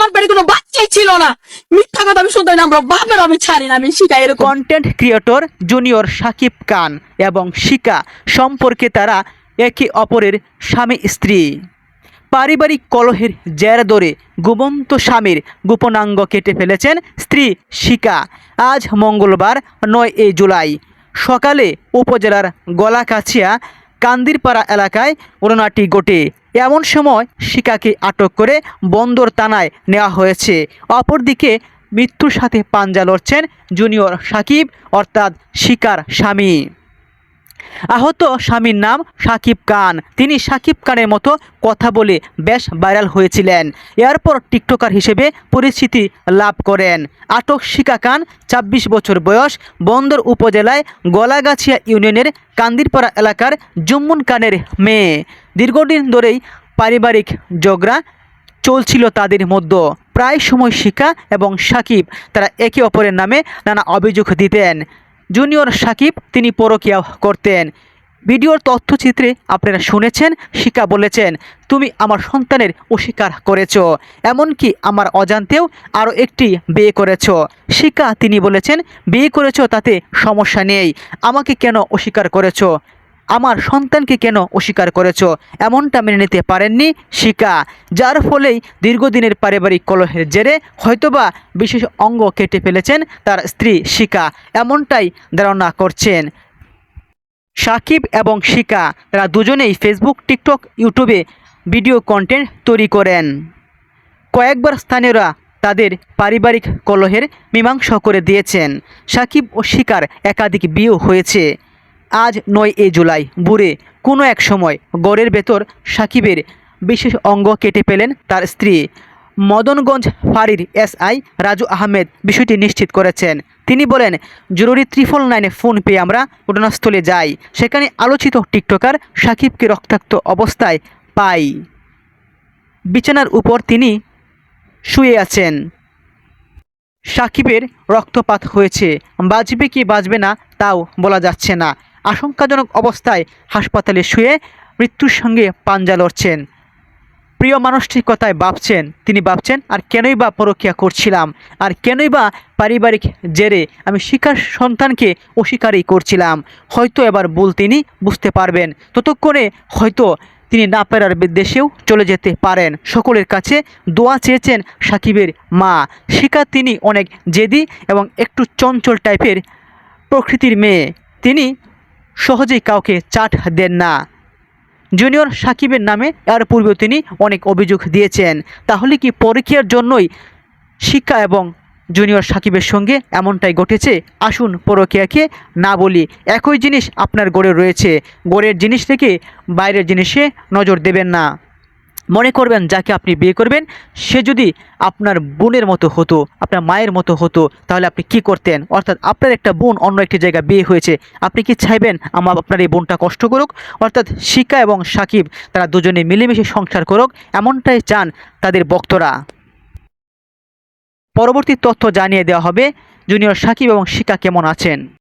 আমার পেটে কোনো বাচ্চাই ছিল না। মিথ্যা কথা আমি শুনতে না, আমরা বাপের আমি ছাড়ি না, আমি শিখাই এরকম। Content creator junior Shakib Khan এবং শিকা সম্পর্কে তারা একে অপরের স্বামী, স্ত্রী। পারিবারিক কলহের জের ধরে গুমন্ত স্বামীর গোপনাঙ্গ কেটে ফেলেছেন স্ত্রী শিকা আজ মঙ্গলবার নয় এই জুলাই। সকালে উপজেলার গলাকাছিয়া কান্দিরপাড়া এলাকায় ঘটনাটি ঘটে। এমন সময় শিকাকে আটক করে বন্দর থানায় নেওয়া হয়েছে। অপরদিকে মৃত্যুর সাথে পাঞ্জা লড়ছেন জুনিয়র সাকিব, অর্থাৎ শিকার স্বামী। আহত স্বামীর নাম সাকিব খান। তিনি সাকিব খানের মতো কথা বলে বেশ ভাইরাল হয়েছিলেন। এরপর টিকটকার হিসেবে পরিচিতি লাভ করেন। আটক শিকা খান ২৬ বছর বয়স, বন্দর উপজেলায় গলাগাছিয়া ইউনিয়নের কান্দিরপাড়া এলাকার জুম্মুন খানের মেয়ে। দীর্ঘদিন ধরেই পারিবারিক ঝগড়া চলছিল তাদের মধ্যে। প্রায় সময় শিকা এবং সাকিব তারা একে অপরের নামে নানা অভিযোগ দিতেন। জুনিয়র সাকিব তিনি পরকিয়া করতেন। ভিডিওর তথ্যচিত্রে আপনারা শুনেছেন, শিকা বলেছেন, তুমি আমার সন্তানের অস্বীকার করেছ, এমনকি আমার অজান্তেও আরও একটি বিয়ে করেছ। শিকা তিনি বলেছেন, বিয়ে করেছ তাতে সমস্যা নেই, আমাকে কেন অস্বীকার করেছ? আমার সন্তানকে কেন অস্বীকার করেছ? এমনটা মেনে নিতে পারেননি শিকা, যার ফলেই দীর্ঘদিনের পারিবারিক কলহের জেরে হয়তোবা বিশেষ অঙ্গ কেটে ফেলেছেন তার স্ত্রী শিকা, এমনটাই ধারণা করছেন। সাকিব এবং শিকা, তারা দুজনেই ফেসবুক, টিকটক, ইউটিউবে ভিডিও কন্টেন্ট তৈরি করেন। কয়েকবার স্থানীয়রা তাদের পারিবারিক কলহের মীমাংসা করে দিয়েছেন। সাকিব ও শিকার একাধিক বিয়ে হয়েছে। আজ নয় এ জুলাই, বুড়ে। কোনো এক সময় গড়ের ভেতর সাকিবের বিশেষ অঙ্গ কেটে পেলেন তার স্ত্রী। মদনগঞ্জ ফাঁড়ির এসআই রাজু আহমেদ বিষয়টি নিশ্চিত করেছেন। তিনি বলেন, জরুরি ত্রিফল নাইনে ফোন পেয়ে আমরা ঘটনাস্থলে যাই। সেখানে আলোচিত টিকটকার সাকিবকে রক্তাক্ত অবস্থায় পাই। বিছানার উপর তিনি শুয়ে আছেন। সাকিবের রক্তপাত হয়েছে। বাঁচবে কি বাঁচবে না তাও বলা যাচ্ছে না। আশঙ্কাজনক অবস্থায় হাসপাতালে শুয়ে মৃত্যুর সঙ্গে পাঞ্জা লড়ছেন। প্রিয় মানুষটির কথায় ভাবছেন, তিনি ভাবছেন, আর কেনই বা পরকিয়া করছিলাম? আর কেনই বা পারিবারিক জেরে আমি শিকার সন্তানকে অস্বীকারই করছিলাম? হয়তো এবার ভুল তিনি বুঝতে পারবেন। ততক্ষণে হয়তো তিনি না পেরার দেশেও চলে যেতে পারেন। সকলের কাছে দোয়া চেয়েছেন সাকিবের মা। শিকার তিনি অনেক জেদি এবং একটু চঞ্চল টাইপের প্রকৃতির মেয়ে। তিনি সহজেই কাউকে চাট দেন না। জুনিয়র সাকিবের নামে এর পূর্বেও তিনি অনেক অভিযোগ দিয়েছেন। তাহলে কি পরীক্ষার জন্যই শিক্ষা এবং জুনিয়র সাকিবের সঙ্গে এমনটাই ঘটেছে? আসুন পরকিয়াকে না বলি, একই জিনিস আপনার গড়ে রয়েছে। গড়ের জিনিস থেকে বাইরের জিনিসে নজর দেবেন না। মনে করবেন যাকে আপনি বিয়ে করবেন, সে যদি আপনার বোনের মতো হতো, আপনার মায়ের মতো হতো, তাহলে আপনি কি করতেন? অর্থাৎ আপনার একটা বোন অন্য একটি জায়গায় বিয়ে হয়েছে, আপনি কি চাইবেন আমার আপনার এই বোনটা কষ্ট করুক? অর্থাৎ শিকা এবং সাকিব তারা দুজনে মিলেমিশে সংসার করুক, এমনটাই চান তাদের বক্তরা পরবর্তী তথ্য জানিয়ে দেওয়া হবে, জুনিয়র সাকিব এবং শিকা কেমন আছেন?